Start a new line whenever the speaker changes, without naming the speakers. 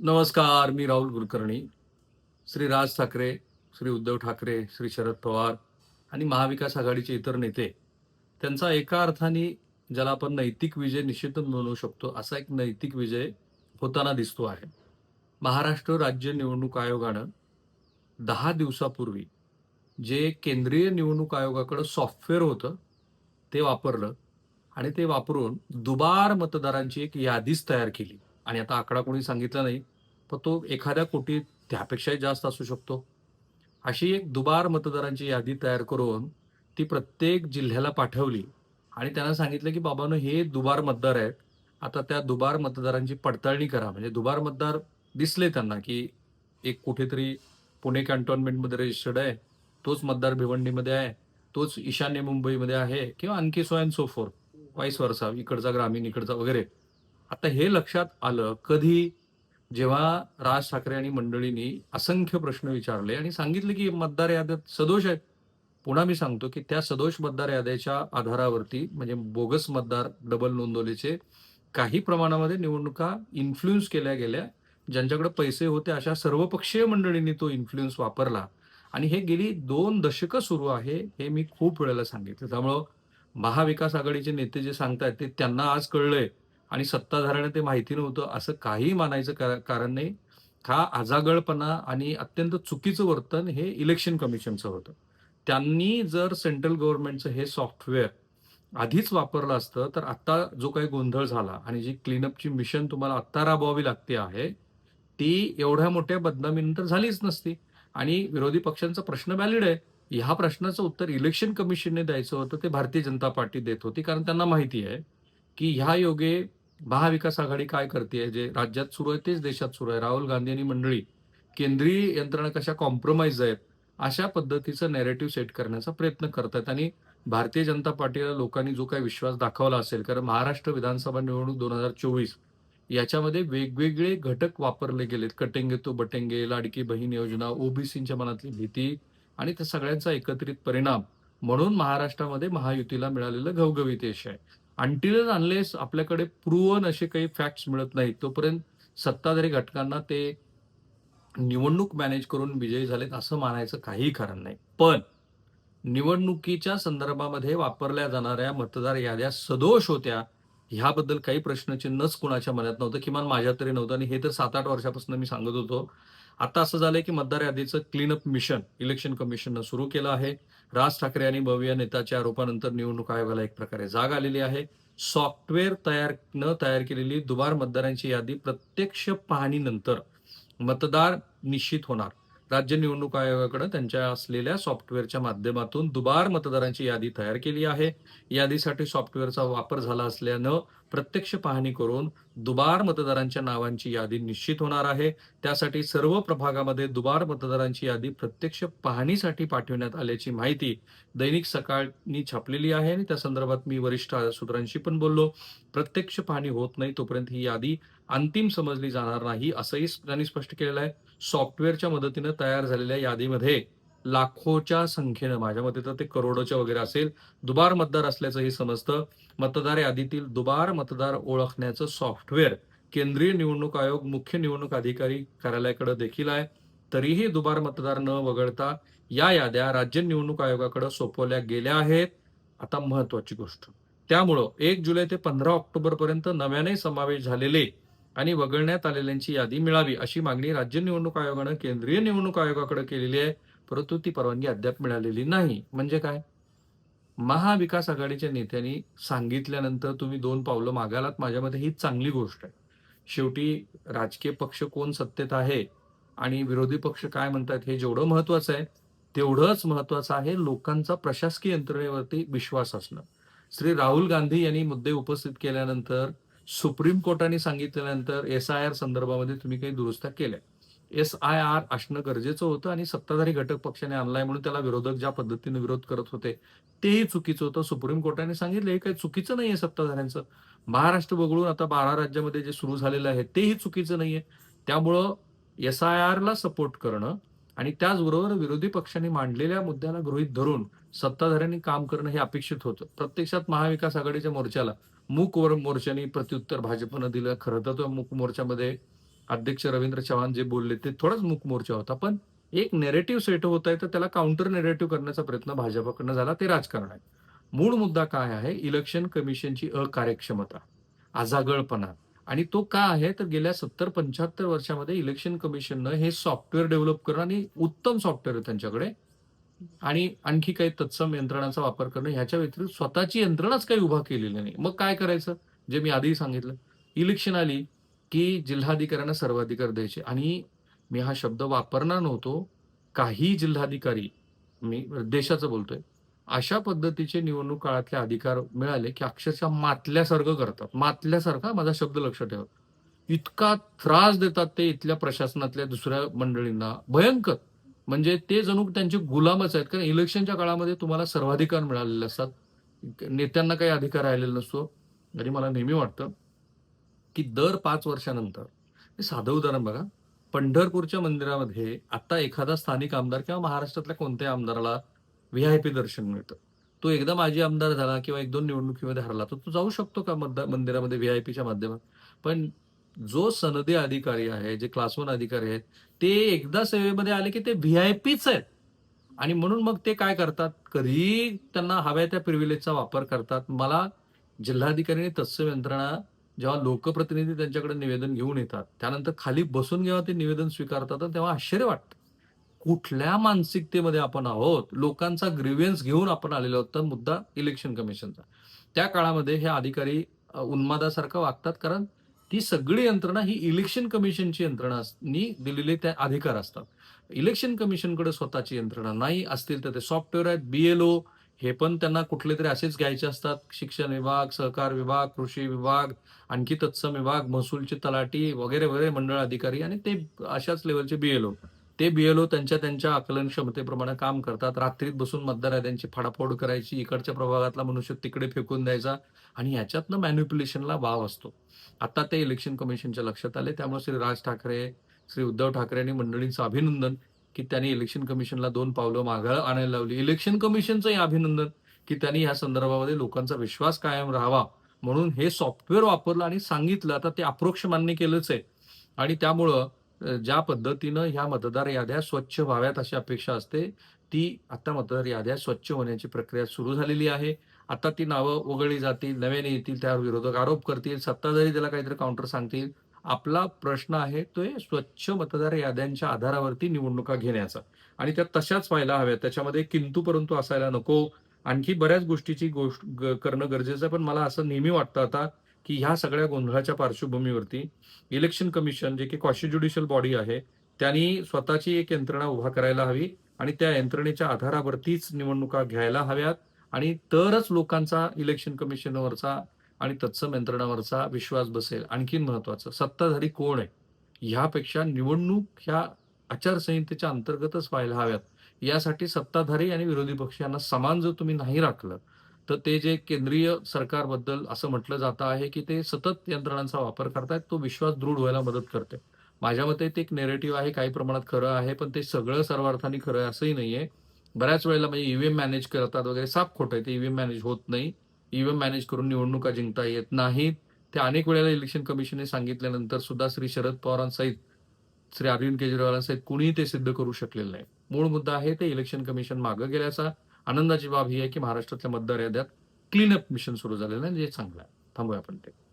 नमस्कार मी राहुल कुलकर्णी. श्री राज ठाकरे श्री उद्धव ठाकरे श्री शरद पवार आणि महाविकास आघाडीचे इतर नेते त्यांचा एका अर्थाने ज्याला आपण नैतिक विजय निश्चितच म्हणू शकतो असा एक नैतिक विजय होताना दिसतो आहे. महाराष्ट्र राज्य निवडणूक आयोगानं दहा दिवसापूर्वी जे केंद्रीय निवडणूक आयोगाकडं सॉफ्टवेअर होतं ते वापरलं आणि ते वापरून दुबार मतदारांची एक यादीच तयार केली. आणि आता आकडा कोणी सांगितला नाही पण तो एखाद्या कोटी त्यापेक्षाही जास्त असू शकतो. अशी एक दुबार मतदारांची यादी तयार करून ती प्रत्येक जिल्ह्याला पाठवली आणि त्यांना सांगितलं की बाबांनो हे दुबार मतदार आहेत. आता त्या दुबार मतदारांची पडताळणी करा. म्हणजे दुबार मतदार दिसले त्यांना की एक कुठेतरी पुणे कॅन्टोन्मेंटमध्ये रजिस्टर्ड आहे तोच मतदार भिवंडीमध्ये आहे तोच ईशान्य मुंबईमध्ये आहे किंवा आणखी सो अँड सो फोर वाईस वर्षा इकडचा ग्रामीण इकडचा वगैरे. आता हे लक्षात आलं कधी जेव्हा राज ठाकरे आणि मंडळींनी असंख्य प्रश्न विचारले आणि सांगितले की मतदार याद्यात सदोष आहेत. पुन्हा मी सांगतो की त्या सदोष मतदार याद्याच्या आधारावरती म्हणजे बोगस मतदार डबल नोंदवलीचे काही प्रमाणामध्ये निवडणुका इन्फ्लुएन्स केल्या गेल्या ज्यांच्याकडे पैसे होते अशा सर्वपक्षीय मंडळींनी तो इन्फ्लुएन्स वापरला. आणि हे गेली दोन दशकं सुरू आहे हे मी खूप वेळेला सांगितलं. त्यामुळं महाविकास आघाडीचे नेते जे सांगतायत ते त्यांना आज कळलंय. आणि सत्ताधाऱ्यांना ते माहिती नव्हतं असं काही मानायचं का- कारण नाही. हा आजागळपणा आणि अत्यंत चुकीचं वर्तन हे इलेक्शन कमिशनचं होतं. त्यांनी जर सेंट्रल गव्हर्नमेंटचं हे सॉफ्टवेअर आधीच वापरलं असतं तर आत्ता जो काही गोंधळ झाला आणि जी क्लीनअपची मिशन तुम्हाला आत्ता राबवावी लागते आहे ती एवढ्या मोठ्या बदनामीनंतर झालीच नसती. आणि विरोधी पक्षांचा प्रश्न व्हॅलिड आहे. ह्या प्रश्नाचं उत्तर इलेक्शन कमिशनने द्यायचं होतं ते भारतीय जनता पार्टी देत होती कारण त्यांना माहिती आहे की ह्या योगे महाविकास आघाडी काय करते जे राज्यात सुरू आहे तेच देशात सुरू आहे. राहुल गांधी आणि मंडळी केंद्रीय यंत्रणा कशा कॉम्प्रोमाइज आहेत अशा पद्धतीचं नॅरेटिव्ह सेट करण्याचा प्रयत्न करतात आणि भारतीय जनता पार्टीला लोकांनी जो काही विश्वास दाखवला असेल कारण महाराष्ट्र विधानसभा निवडणूक दोन हजार चोवीस याच्यामध्ये वेगवेगळे घटक वापरले गेलेत. कटेंगे तो बटेंगे लाडकी बहीण योजना ओबीसीच्या मनातली भीती आणि त्या सगळ्यांचा एकत्रित परिणाम. म्हणून महाराष्ट्रामध्ये महायुतीला मिळालेलं घवघवीत यश आहे. अनटिल अनलेस आपल्याकडे प्रूवन असे काही फॅक्ट्स मिळत नाहीत तोपर्यंत सत्ताधारी घटकांना ते निवडणूक मॅनेज करून विजयी झालेत असं मानायचं काही कारण नाही. पण निवडणुकीच्या संदर्भामध्ये वापरल्या जाणाऱ्या मतदार याद्या सदोष होत्या ह्याबद्दल काही प्रश्नचिन्हच कुणाच्या मनात नव्हतं किमान माझ्या तरी नव्हतं. आणि हे तर सात आठ वर्षापासून मी सांगत होतो आता असं झालंय की मतदार यादीचं क्लीनअप मिशन इलेक्शन कमिशननं सुरू केलं आहे. राज ठाकरे आणि भव्य नेताच्या आरोपानंतर निवडणूक आयोगाला एक प्रकारे जाग आलेली आहे. सॉफ्टवेअर तयार न तयार केलेली दुबार मतदारांची यादी प्रत्यक्ष पाहणीनंतर मतदार निश्चित होणार. राज्य निवडणूक आयोगाकडे त्यांच्या असलेल्या सॉफ्टवेअरच्या माध्यमातून दुबार मतदारांची यादी तयार केली आहे. यादीसाठी सॉफ्टवेअरचा वापर झाला असल्यानं प्रत्यक्ष पाहणी करून दुबार मतदारांच्या नावांची यादी निश्चित होणार आहे. त्यासाठी सर्व प्रभागामध्ये दुबार मतदारांची यादी प्रत्यक्ष पाहणीसाठी पाठवण्यात आल्याची माहिती दैनिक सकाळनी छापलेली आहे आणि त्या संदर्भात मी वरिष्ठ सूत्रांशी पण बोललो. प्रत्यक्ष पाहणी होत नाही तोपर्यंत ही यादी अंतिम समजली जाणार नाही असंही त्यांनी स्पष्ट केलेलं आहे. सॉफ्टवेअरच्या मदतीनं तयार झालेल्या यादीमध्ये लाखोच्या संख्येनं माझ्या मते तर ते करोडोच्या वगैरे असेल. दुबार मतदार असल्याचं हे समजतं. मतदार यादीतील दुबार मतदार ओळखण्याचं सॉफ्टवेअर केंद्रीय निवडणूक आयोग मुख्य निवडणूक अधिकारी कार्यालयाकडे देखील आहे. तरीही दुबार मतदार न वगळता या याद्या राज्य निवडणूक आयोगाकडे सोपवल्या गेल्या आहेत. आता महत्वाची गोष्ट. त्यामुळं एक जुलै ते पंधरा ऑक्टोबर पर्यंत नव्याने समावेश झालेले आणि वगळण्यात आलेल्यांची यादी मिळावी अशी मागणी राज्य निवडणूक आयोगानं केंद्रीय निवडणूक आयोगाकडे केलेली आहे. परंतु ती परवानगी अद्याप मिळालेली नाही. म्हणजे काय? महाविकास आघाडीच्या नेत्यांनी सांगितल्यानंतर तुम्ही दोन पावलं मागालात. माझ्या मते ही चांगली गोष्ट आहे. शेवटी राजकीय पक्ष कोण सत्तेत आहे आणि विरोधी पक्ष काय म्हणतात हे जेवढं महत्वाचं आहे तेवढंच महत्वाचं आहे लोकांचा प्रशासकीय यंत्रणेवरती विश्वास असणं. श्री राहुल गांधी यांनी मुद्दे उपस्थित केल्यानंतर सुप्रीम कोर्टाने सांगितल्यानंतर एस आय आर संदर्भामध्ये तुम्ही काही दुरुस्त्या केल्या. एस आय आर असणं गरजेचं होतं आणि सत्ताधारी घटक पक्षाने आणलाय म्हणून त्याला विरोधक ज्या पद्धतीने विरोध करत होते तेही चुकीचं होतं. सुप्रीम कोर्टाने सांगितलं हे काही चुकीचं नाहीये सत्ताधाऱ्यांचं. महाराष्ट्र वगळून आता बारा राज्यामध्ये जे सुरू झालेलं आहे तेही चुकीचं नाहीये. त्यामुळं एस आय आरला सपोर्ट करणं आणि त्याचबरोबर विरोधी पक्षांनी मांडलेल्या मुद्द्याला गृहीत धरून सत्ताधाऱ्यांनी काम करणं हे अपेक्षित होतं. प्रत्यक्षात महाविकास आघाडीच्या मोर्चाला मूक मोर्चाने प्रत्युत्तर भाजपनं दिलं. खरं तर तो मूक मोर्चामध्ये अध्यक्ष रवींद्र चव्हाण जे बोलले ते थोडाच मुकमोर्चा होता पण एक नेरेटिव्ह सेट होत आहे तर त्याला काउंटर नेरेटिव्ह करण्याचा प्रयत्न भाजपकडनं झाला ते राजकारण आहे. मूळ मुद्दा काय आहे? इलेक्शन कमिशनची अकार्यक्षमता आजागळपणा. आणि तो का आहे? तर गेल्या सत्तर पंच्याहत्तर वर्षामध्ये इलेक्शन कमिशननं हे सॉफ्टवेअर डेव्हलप करणं आणि उत्तम सॉफ्टवेअर आहे त्यांच्याकडे. आणि आणखी काही तत्सम यंत्रणांचा वापर करणं ह्याच्या व्यतिरिक्त स्वतःची यंत्रणाच काही उभा केलेली नाही. मग काय करायचं? जे मी आधी सांगितलं इलेक्शन आली की जिल्हाधिकाऱ्यांना सर्वाधिकार द्यायचे. आणि मी हा शब्द वापरणार नव्हतो. काही जिल्हाधिकारी मी देशाचं बोलतोय अशा पद्धतीचे निवडणूक काळातले अधिकार मिळाले की अक्षरशः मातल्यासारखं करतात. मातल्यासारखा माझा शब्द लक्ष ठेवा. इतका त्रास देतात ते इथल्या प्रशासनातल्या दुसऱ्या मंडळींना. भयंकर. म्हणजे ते जणू त्यांचे गुलामच आहेत. कारण इलेक्शनच्या काळामध्ये तुम्हाला सर्वाधिकार मिळालेले असतात. नेत्यांना काही अधिकार राहिलेला नसतो. आणि मला नेहमी वाटतं की दर पाच वर्षानंतर साधं उदाहरण बघा. पंढरपूरच्या मंदिरामध्ये आता एखादा स्थानिक आमदार किंवा महाराष्ट्रातल्या कोणत्याही आमदाराला व्ही आय पी दर्शन मिळतं. तो एकदा माजी आमदार झाला किंवा एक दोन निवडणुकीमध्ये हरला तर तो जाऊ शकतो का मंदिरामध्ये व्ही आय पीच्या माध्यमात? पण जो सनदी अधिकारी आहे जे क्लास वन अधिकारी आहेत ते एकदा सेवेमध्ये आले की ते व्ही आय पीच आहेत. आणि म्हणून मग ते काय करतात? कधी त्यांना हव्या त्या प्रिव्हिलेजचा वापर करतात. मला जिल्हाधिकाऱ्यांनी तत्सम यंत्रणा जेव्हा लोकप्रतिनिधी त्यांच्याकडे निवेदन घेऊन येतात त्यानंतर खाली बसून जेव्हा ते निवेदन स्वीकारतात तर तेव्हा आश्चर्य वाटतं. कुठल्या मानसिकतेमध्ये आपण आहोत? लोकांचा ग्रीव्हन्स घेऊन आपण आलेलो आहोत. तर मुद्दा इलेक्शन कमिशनचा त्या काळामध्ये हे अधिकारी उन्मादासारखं वागतात कारण ती सगळी यंत्रणा ही इलेक्शन कमिशनची यंत्रणा नी दिलेले त्या अधिकार असतात. इलेक्शन कमिशनकडे स्वतःची यंत्रणा नाही असतील तर ते सॉफ्टवेअर आहेत बीएलओ हे पण त्यांना कुठले तरी असेच घ्यायचे असतात. शिक्षण विभाग सहकार विभाग कृषी विभाग आणखी तत्सम विभाग महसूलचे तलाठी वगैरे वगैरे मंडळ अधिकारी आणि ते अशाच लेवलचे बीएलओ ते बीएलओ त्यांच्या त्यांच्या आकलन क्षमतेप्रमाणे काम करतात. रात्रीत बसून मतदार त्यांची फाडाफोड करायची इकडच्या प्रभागातला मनुष्य तिकडे फेकून द्यायचा आणि ह्याच्यातनं मॅन्युप्युलेशनला वाव असतो. आता ते इलेक्शन कमिशनच्या लक्षात आले त्यामुळे श्री राज ठाकरे श्री उद्धव ठाकरे आणि मंडळींचं अभिनंदन. की त्यांनी इलेक्शन कमिशनला दोन पावलं मागं आणायला लावली. इलेक्शन कमिशनचंही अभिनंदन की त्यांनी या संदर्भामध्ये लोकांचा विश्वास कायम राहावा म्हणून हे सॉफ्टवेअर वापरलं आणि सांगितलं. आता ते अप्रोक्ष मान्य केलंच आहे. आणि त्यामुळं ज्या पद्धतीनं ह्या मतदार याद्या स्वच्छ व्हाव्यात अशी अपेक्षा असते ती आता मतदार याद्या स्वच्छ होण्याची प्रक्रिया सुरू झालेली आहे. आता ती नावं वगळली जातील नव्याने येतील त्यावर विरोधक आरोप करतील सत्ताधारी त्याला काहीतरी काउंटर सांगतील आपला प्रश्न आहे तो आहे स्वच्छ मतदार याद्यांच्या आधारावरती निवडणुका घेण्याचा. आणि त्या तशाच व्हायला हव्यात. त्याच्यामध्ये किंतू परंतु असायला नको. आणखी बऱ्याच गोष्टीची गोष्ट ग- करणं गरजेचं आहे. पण मला असं नेहमी वाटतं आता की ह्या सगळ्या गोंधळाच्या पार्श्वभूमीवरती इलेक्शन कमिशन जे की क्वाशी ज्युडिशियल बॉडी आहे त्यांनी स्वतःची एक यंत्रणा उभा करायला हवी आणि त्या यंत्रणेच्या आधारावरतीच निवडणुका घ्यायला हव्यात. आणि तरच लोकांचा इलेक्शन कमिशनवरचा आणि तत्सम यंत्रणावरचा विश्वास बसेल आणखीन महत्वाचं. सत्ताधारी कोण आहे? ह्यापेक्षा निवडणूक ह्या आचारसंहितेच्या अंतर्गतच व्हायला हव्यात. यासाठी सत्ताधारी आणि विरोधी पक्ष यांना समान जर तुम्ही नाही राखलं तर ते जे केंद्रीय सरकारबद्दल असं म्हटलं जातं आहे की ते सतत यंत्रणांचा वापर करतायत तो विश्वास दृढ व्हायला मदत करते. माझ्या मते ते एक नेरेटिव्ह आहे काही प्रमाणात खरं आहे पण ते सगळं सर्वार्थाने खरं आहे असंही नाहीये. बऱ्याच वेळेला म्हणजे ईव्हीएम मॅनेज करतात वगैरे साफ खोटं आहे ते ईव्हीएम मॅनेज होत नाही. ईव्हीएम मॅनेज करून निवडणुका जिंकता येत नाहीत. ते अनेक वेळेला इलेक्शन कमिशनने सांगितल्यानंतर सुद्धा श्री शरद पवारांसहित श्री अरविंद केजरीवालांसहित कुणीही ते सिद्ध करू शकलेलं नाही. मूळ मुद्दा आहे ते इलेक्शन कमिशन मागं गेल्याचा. आनंदाची बाब ही आहे की महाराष्ट्रातल्या मतदार याद्यात क्लीन अप मिशन सुरू झालेलं आहे जे चांगलं आहे. थांबूया आपण ते.